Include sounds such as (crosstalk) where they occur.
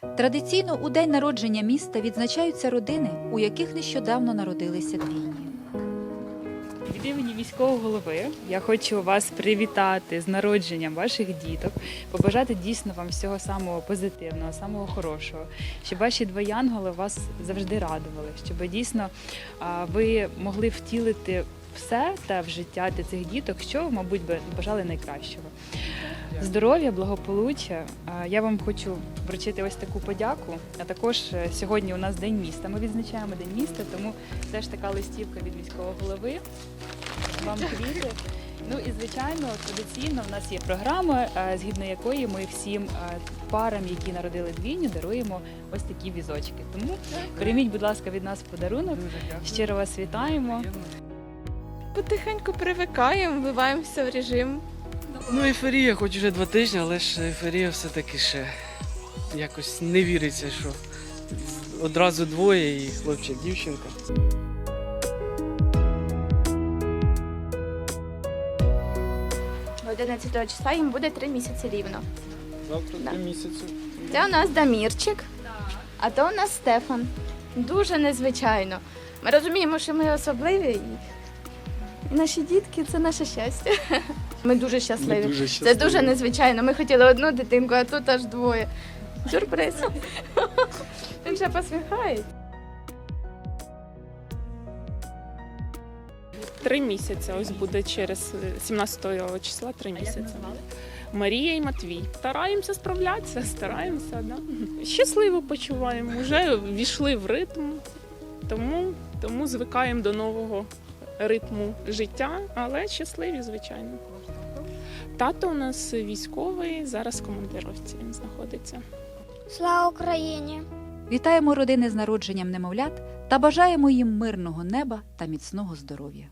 Традиційно у день народження міста відзначаються родини, у яких нещодавно народилися двійні. Від імені міського голови я хочу вас привітати з народженням ваших діток, побажати дійсно вам всього самого позитивного, самого хорошого, щоб ваші два янголи вас завжди радували, щоб дійсно ви могли втілити все те в життя для цих діток, що, ви, мабуть, би бажали найкращого. Здоров'я, благополуччя. Я вам хочу вручити ось таку подяку. А також е, сьогодні у нас день міста. Ми відзначаємо день міста, тому теж така листівка від міського голови. Вам (laughs) квіти. Ну і звичайно, традиційно в нас є програма, е, згідно якої ми всім е, парам, які народили двійню, даруємо ось такі візочки. Тому прийміть, будь ласка, від нас подарунок. Щиро вас вітаємо. Потихеньку привикаємо, вбиваємося в режим. Ну, ейфорія, хоч уже два тижні, але ж ейфорія все-таки ще якось не віриться, що одразу двоє і хлопчик, дівчинка. 11 числа їм буде 3 місяці рівно. Завтра Да. три місяці. Це у нас Дамірчик, а то у нас Стефан. Дуже незвичайно. Ми розуміємо, що ми особливі і наші дітки це наше щастя. Ми дуже щасливі. Ми дуже Це дуже незвичайно. Ми хотіли одну дитинку, а тут аж двоє. Сюрприз. Він вже посміхається. Три місяці. Ось буде через е, 17 числа три місяці. Марія і Матвій. Стараємося справлятися, стараємося, да. Щасливо почуваємо. Вже війшли в ритм, тому, тому звикаємо до нового ритму життя, але щасливі, звичайно. Тато у нас військовий, зараз в командировці він знаходиться. Слава Україні! Вітаємо родини з народженням немовлят та бажаємо їм мирного неба та міцного здоров'я.